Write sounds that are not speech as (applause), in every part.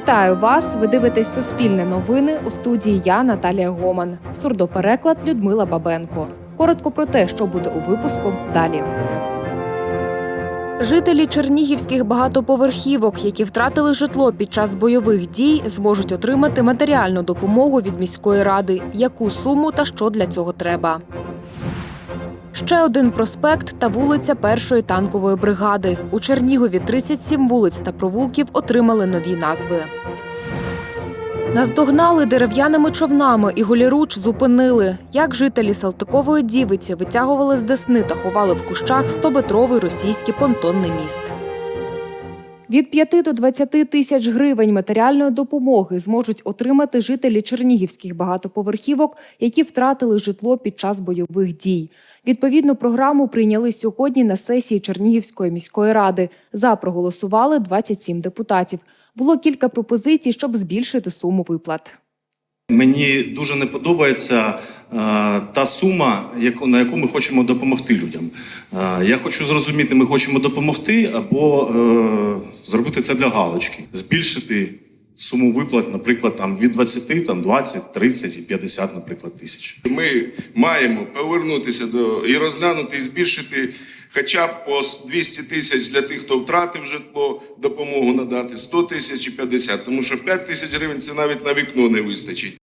Вітаю вас! Ви дивитесь Суспільне новини у студії я Наталія Гоман. Сурдопереклад Людмила Бабенко. Коротко про те, що буде у випуску далі. Жителі чернігівських багатоповерхівок, які втратили житло під час бойових дій, зможуть отримати матеріальну допомогу від міської ради. Яку суму та що для цього треба? Ще один проспект та вулиця першої танкової бригади. У Чернігові 37 вулиць та провулків отримали нові назви. Наздогнали дерев'яними човнами і голіруч зупинили. Як жителі Салтикової дівиці витягували з десни та ховали в кущах 100-метровий російський понтонний міст. Від 5 до 20 тисяч гривень матеріальної допомоги зможуть отримати жителі чернігівських багатоповерхівок, які втратили житло під час бойових дій. Відповідну програму прийняли сьогодні на сесії Чернігівської міської ради. За проголосували 27 депутатів. Було кілька пропозицій, щоб збільшити суму виплат. Мені дуже не подобається е, та сума, яку, на яку ми хочемо допомогти людям. Е, я хочу зрозуміти, ми хочемо допомогти або е, зробити це для галочки, збільшити суму виплат, наприклад, там від 20, там 20, 30 і 50, наприклад, тисяч. Ми маємо повернутися до і розглянути, і збільшити хоча б по 200 тисяч для тих, хто втратив житло, допомогу надати 100 тисяч і 50, тому що 5 тисяч гривень це навіть на вікно не вистачить.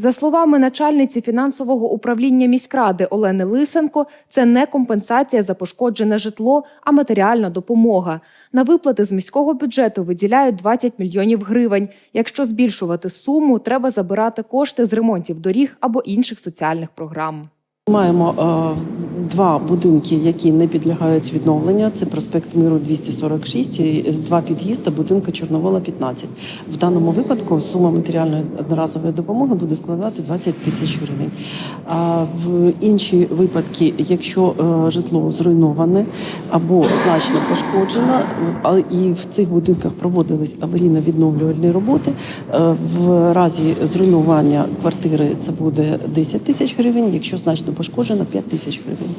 За словами начальниці фінансового управління міськради Олени Лисенко, це не компенсація за пошкоджене житло, а матеріальна допомога. На виплати з міського бюджету виділяють 20 мільйонів гривень. Якщо збільшувати суму, треба забирати кошти з ремонтів доріг або інших соціальних програм. Маємо е, два будинки, які не підлягають відновленню. Це проспект Миру 246 і два під'їзди будинку Чорновола 15. В даному випадку сума матеріальної одноразової допомоги буде складати 20 тисяч гривень. А в інші випадки, якщо е, житло зруйноване або значно пошкоджено, і в цих будинках проводились аварійно-відновлювальні роботи. е, В разі зруйнування квартири це буде 10 тисяч гривень. Якщо значно пошкоджено 5 тисяч гривень.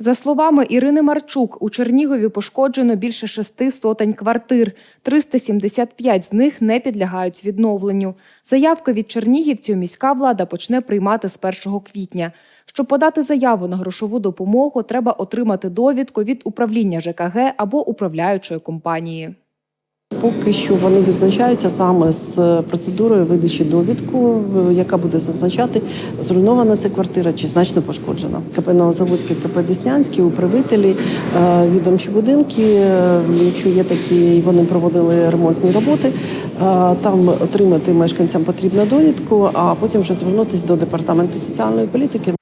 За словами Ірини Марчук, у Чернігові пошкоджено більше шести сотень квартир. 375 з них не підлягають відновленню. Заявки від чернігівців міська влада почне приймати з 1 квітня. Щоб подати заяву на грошову допомогу, треба отримати довідку від управління ЖКГ або управляючої компанії. Поки що вони визначаються саме з процедурою видачі довідку, яка буде зазначати, зруйнована ця квартира чи значно пошкоджена. КП Новозаводське, КП Деснянське, управителі, е, відомчі будинки. е, Якщо є такі, вони проводили ремонтні роботи, е, там отримати мешканцям потрібно довідку, а потім вже звернутися до департаменту соціальної політики.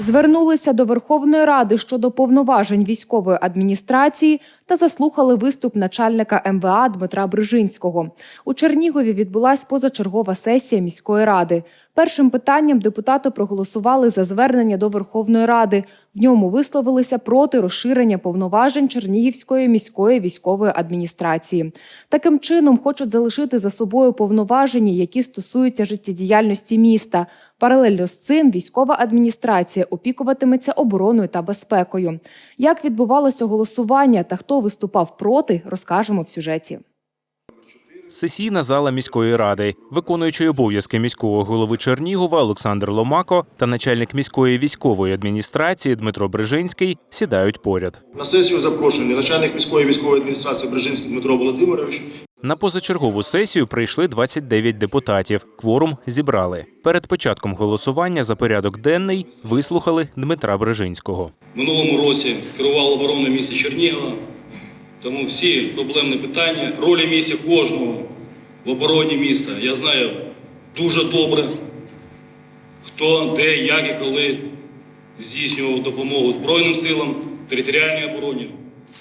Звернулися до Верховної Ради щодо повноважень військової адміністрації та заслухали виступ начальника МВА Дмитра Брижинського. У Чернігові відбулась позачергова сесія міської ради. Першим питанням депутати проголосували за звернення до Верховної Ради. В ньому висловилися проти розширення повноважень Чернігівської міської військової адміністрації. Таким чином хочуть залишити за собою повноваження, які стосуються життєдіяльності міста. Паралельно з цим військова адміністрація опікуватиметься обороною та безпекою. Як відбувалося голосування та хто виступав проти, розкажемо в сюжеті. Сесійна зала міської ради, виконуючий обов'язки міського голови Чернігова Олександр Ломако та начальник міської військової адміністрації Дмитро Брижинський сідають поряд. На сесію запрошений начальник міської військової адміністрації Брижинський Дмитро Володимирович. На позачергову сесію прийшли 29 депутатів. Кворум зібрали. Перед початком голосування за порядок денний вислухали Дмитра Брижинського. В минулому році керував обороною міста Чернігова. Тому всі проблемні питання, ролі місця кожного в обороні міста я знаю дуже добре, хто, де, як і коли здійснював допомогу Збройним силам, територіальній обороні.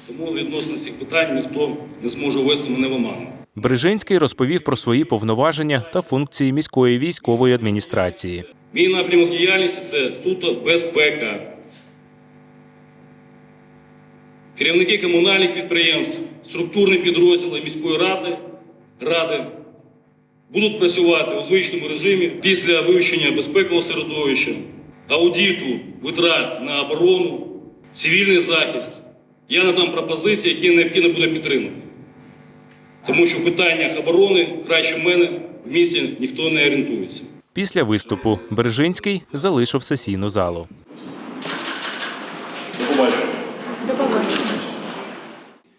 Тому відносно цих питань ніхто не зможе ввести мене в оману. Брижинський розповів про свої повноваження та функції міської військової адміністрації. Мій напрямок діяльності це суто безпека. Керівники комунальних підприємств, структурні підрозділи міської ради, ради будуть працювати у звичному режимі після вивчення безпекового середовища, аудиту витрат на оборону, цивільний захист. Я надам пропозиції, які необхідно буде підтримати. Тому що в питаннях оборони краще мене в місті ніхто не орієнтується. Після виступу Брижинський залишив сесійну залу.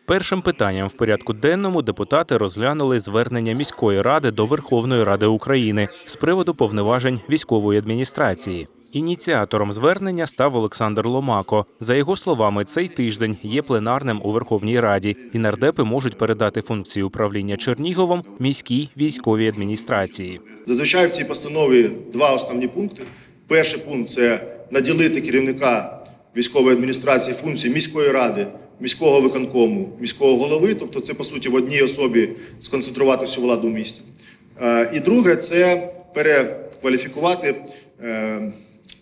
Першим питанням в порядку денному депутати розглянули звернення міської ради до Верховної Ради України з приводу повноважень військової адміністрації. Ініціатором звернення став Олександр Ломако. За його словами, цей тиждень є пленарним у Верховній Раді, і нардепи можуть передати функції управління Черніговом міській військовій адміністрації. Зазвичай в цій постанові два основні пункти. Перший пункт це наділити керівника військової адміністрації функції міської ради, міського виконкому, міського голови, тобто це по суті в одній особі сконцентрувати всю владу в місті. Е, І друге це перекваліфікувати е,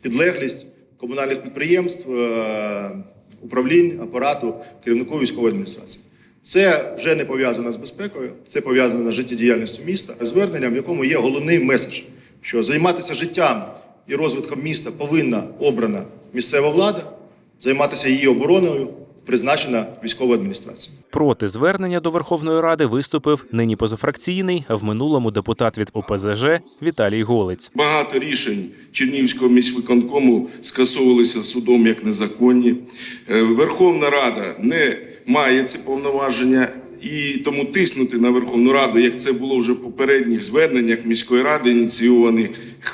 підлеглість комунальних підприємств, е, управлінь, апарату, керівнику військової адміністрації. Це вже не пов'язано з безпекою, це пов'язано з життєдіяльністю міста, зверненням, в якому є головний меседж, що займатися життям і розвитком міста повинна обрана місцева влада, займатися її обороною призначена військова адміністрація. Проти звернення до Верховної Ради виступив нині позафракційний, а в минулому депутат від ОПЗЖ Віталій Голець. Багато рішень Чернігівського міськвиконкому скасовувалися судом як незаконні. Е, Верховна Рада не має ці повноваження. І тому тиснути на Верховну Раду, як це було вже в попередніх зверненнях міської ради, ініційованих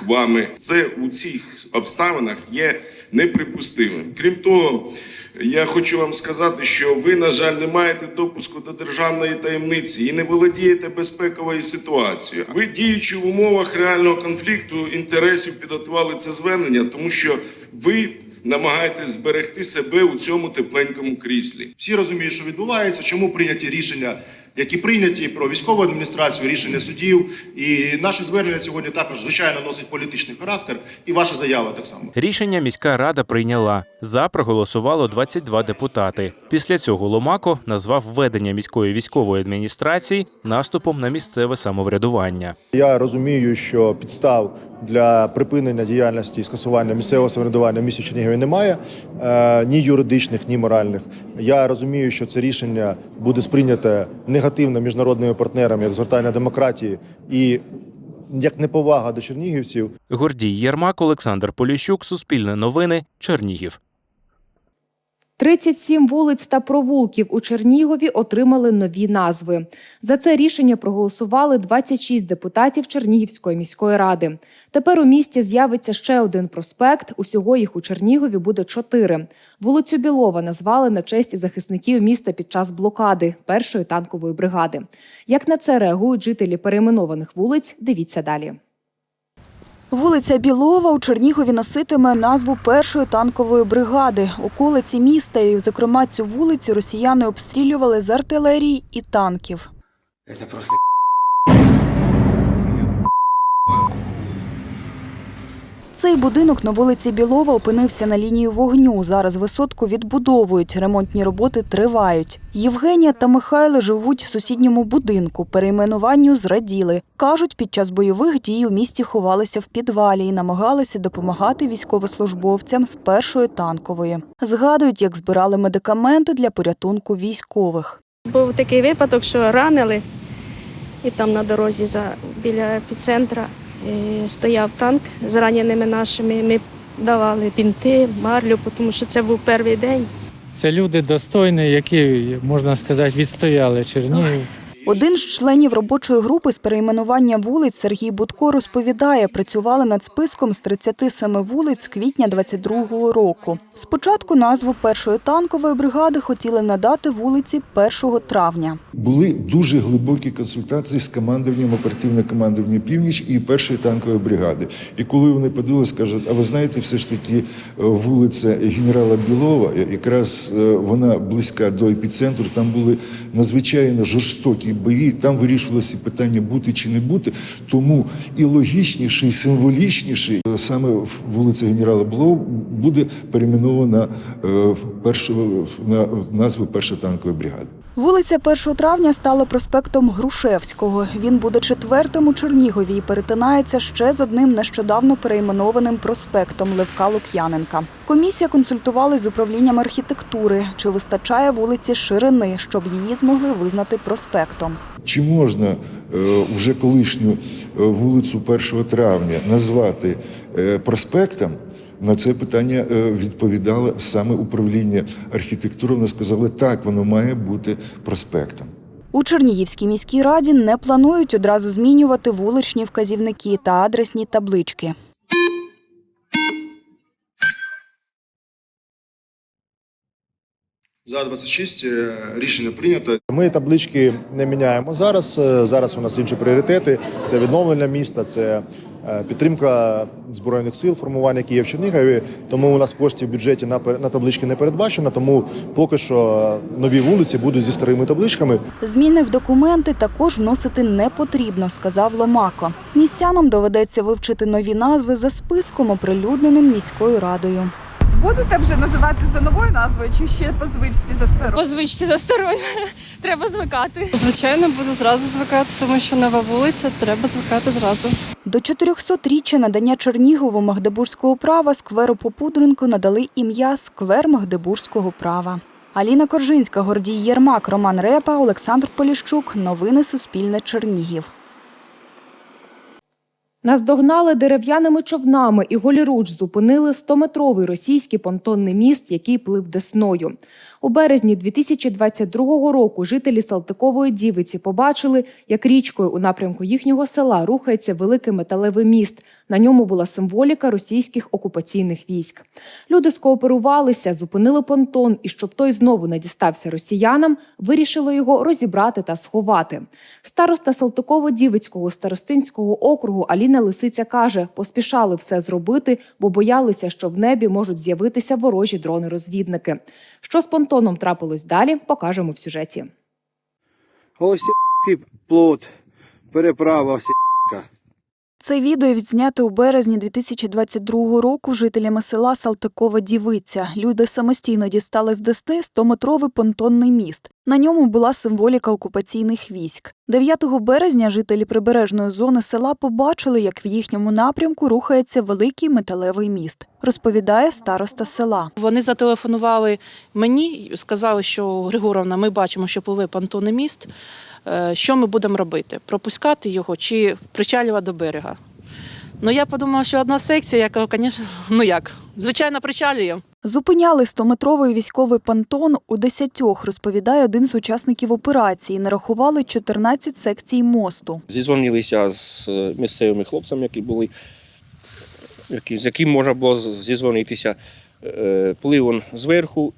вами, це у цих обставинах є неприпустимим. Крім того, я хочу вам сказати, що ви, на жаль, не маєте допуску до державної таємниці і не володієте безпековою ситуацією. Ви діючи в умовах реального конфлікту інтересів підготували це звернення, тому що ви намагаєтесь зберегти себе у цьому тепленькому кріслі. Всі розуміють, що відбувається, чому прийняті рішення, які прийняті про військову адміністрацію, рішення судів. І наше звернення сьогодні також звичайно носить політичний характер, і ваша заява так само. Рішення міська рада прийняла. За проголосувало 22 депутати. Після цього Ломако назвав введення міської військової адміністрації наступом на місцеве самоврядування. Я розумію, що підстав для припинення діяльності і скасування місцевого самоврядування в місті Чернігові немає е, ні юридичних, ні моральних. Я розумію, що це рішення буде сприйняте негативно міжнародними партнерами як звертання демократії і як неповага до чернігівців. Гордій Єрмак, Олександр Поліщук, Суспільне новини, Чернігів. 37 вулиць та провулків у Чернігові отримали нові назви. За це рішення проголосували 26 депутатів Чернігівської міської ради. Тепер у місті з'явиться ще один проспект. Усього їх у Чернігові буде чотири. Вулицю Білова назвали на честь захисників міста під час блокади першої танкової бригади. Як на це реагують жителі перейменованих вулиць? Дивіться далі. Вулиця Білова у Чернігові носитиме назву першої танкової бригади. Околиці міста і, зокрема, цю вулицю росіяни обстрілювали з артилерії і танків. Це просто Цей будинок на вулиці Білова опинився на лінії вогню. Зараз висотку відбудовують. Ремонтні роботи тривають. Євгенія та Михайло живуть в сусідньому будинку. Перейменуванню зраділи. Кажуть, під час бойових дій у місті ховалися в підвалі і намагалися допомагати військовослужбовцям з першої танкової. Згадують, як збирали медикаменти для порятунку військових. Був такий випадок, що ранили, і там на дорозі за, біля епіцентра стояв танк з раненими нашими. Ми давали пінти, марлю, тому що це був перший день. це люди достойні, які, можна сказати, відстояли Чернігів. Один з членів робочої групи з перейменування вулиць Сергій Будко розповідає, працювали над списком з 37 вулиць з квітня 22-го року. Спочатку назву першої танкової бригади хотіли надати вулиці 1 травня. Були дуже глибокі консультації з командуванням оперативного командування Північ і першої танкової бригади. І коли вони подивилися, кажуть, а ви знаєте, все ж таки е, вулиця генерала Білова, якраз е, вона близька до епіцентру, там були надзвичайно жорстокі бої, там вирішувалося питання бути чи не бути. Тому і логічніше, і символічніше саме вулиця генерала Блоу буде перейменована е, першу на назву першої танкової бригади. Вулиця 1 травня стала проспектом Грушевського. Він буде четвертим у Чернігові і перетинається ще з одним нещодавно перейменованим проспектом Левка Лук'яненка. Комісія консультувалась з управлінням архітектури, чи вистачає вулиці ширини, щоб її змогли визнати проспектом. Чи можна е, вже колишню е, вулицю 1 травня назвати е, проспектом? На це питання е, відповідало саме управління архітектури. Вони сказали, так, воно має бути проспектом. У Чернігівській міській раді не планують одразу змінювати вуличні вказівники та адресні таблички. За 26 е, рішення прийнято. Ми таблички не міняємо зараз. Е, Зараз у нас інші пріоритети: це відновлення міста, це підтримка збройних сил, формування які є в Чернігові. Тому у нас коштів в бюджеті на на таблички не передбачено. Тому поки що нові вулиці будуть зі старими табличками. Зміни в документи також вносити не потрібно, сказав Ломако. Містянам доведеться вивчити нові назви за списком, оприлюдненим міською радою. Будете вже називати за новою назвою чи ще по звичці за старою? По звичці за старою. Треба звикати. Звичайно, буду зразу звикати, тому що нова вулиця, треба звикати зразу. До 400-річчя надання Чернігову магдебурзького права скверу Попудренко надали ім'я Сквер Магдебурзького права. Аліна Коржинська, Гордій Єрмак, Роман Репа, Олександр Поліщук. Новини Суспільне Чернігів. Наздогнали дерев'яними човнами і голіруч зупинили 100-метровий російський понтонний міст, який плив Десною. У березні 2022 року жителі Салтикової Дівиці побачили, як річкою у напрямку їхнього села рухається великий металевий міст. На ньому була символіка російських окупаційних військ. Люди скооперувалися, зупинили понтон, і щоб той знову не дістався росіянам, вирішили його розібрати та сховати. Староста Салтиково-Дівицького старостинського округу Аліна Лисиця каже, поспішали все зробити, бо боялися, що в небі можуть з'явитися ворожі дрони-розвідники. Що з понтоном трапилось далі, покажемо в сюжеті. Ось плод, переправа Це відео відзнято у березні 2022 року жителями села Салтикова Дівиця. Люди самостійно дістали з Десни 100-метровий понтонний міст. На ньому була символіка окупаційних військ. 9 березня жителі прибережної зони села побачили, як в їхньому напрямку рухається великий металевий міст. Розповідає староста села. Вони зателефонували мені, сказали, що Григоровна, ми бачимо, що пливе понтонний міст. Е, Що ми будемо робити? Пропускати його чи причалювати до берега? Ну я подумала, що одна секція, яка, звісно, (laughs) ну як, звичайно, причалюємо. Зупиняли 100-метровий військовий понтон у десятьох, розповідає один з учасників операції. Нарахували 14 секцій мосту. Зізвонилися з е, місцевими хлопцями, які були, які, з яким можна було зізвонитися. Е, Плив він зверху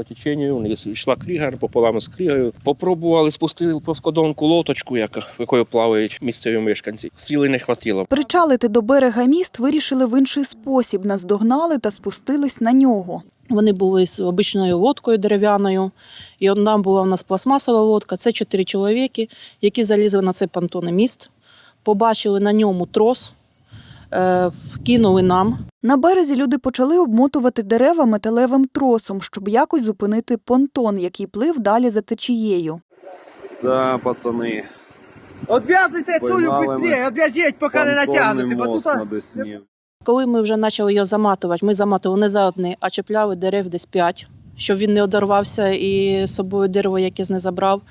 по теченню, вниз йшла кріга пополам з крігою. Попробували спустити плоскодонку лоточку, яка, якою плавають місцеві мешканці. Сили не хватило. Причалити до берега міст вирішили в інший спосіб. Наздогнали та спустились на нього. Вони були з обичною лодкою дерев'яною, і одна була в нас пластмасова лодка. Це чотири чоловіки, які залізли на цей понтонний міст, побачили на ньому трос, вкинули нам. На березі люди почали обмотувати дерева металевим тросом, щоб якось зупинити понтон, який плив далі за течією. Да, пацани. Одв'язуйте цю быстрее, одв'яжіть, поки не Десні. Коли ми вже почали його заматувати, ми заматували не за одне, а чіпляли дерев десь п'ять, щоб він не одорвався і з собою дерево якесь не забрав,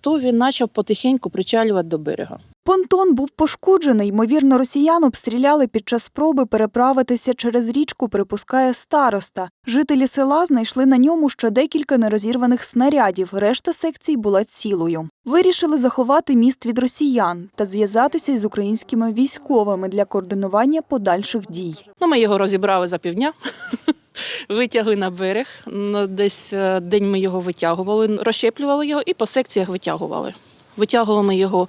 то він почав потихеньку причалювати до берега. Понтон був пошкоджений. Ймовірно, росіян обстріляли під час спроби переправитися через річку, припускає староста. Жителі села знайшли на ньому ще декілька нерозірваних снарядів. Решта секцій була цілою. Вирішили заховати міст від росіян та зв'язатися із українськими військовими для координування подальших дій. Ну, ми його розібрали за півдня, (laughs) витягли на берег. Ну, Десь е, день ми його витягували, розщеплювали його і по секціях витягували. Витягували ми його,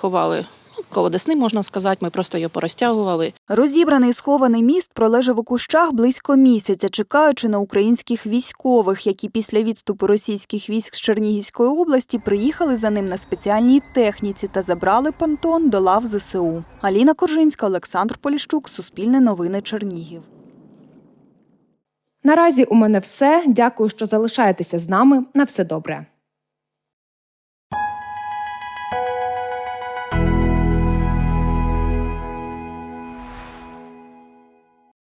ховали ну, коло десни, можна сказати, ми просто його порозтягували. Розібраний схований міст пролежав у кущах близько місяця, чекаючи на українських військових, які після відступу російських військ з Чернігівської області приїхали за ним на спеціальній техніці та забрали понтон до лав ЗСУ. Аліна Коржинська, Олександр Поліщук, Суспільне новини Чернігів. Наразі у мене все. Дякую, що залишаєтеся з нами. На все добре.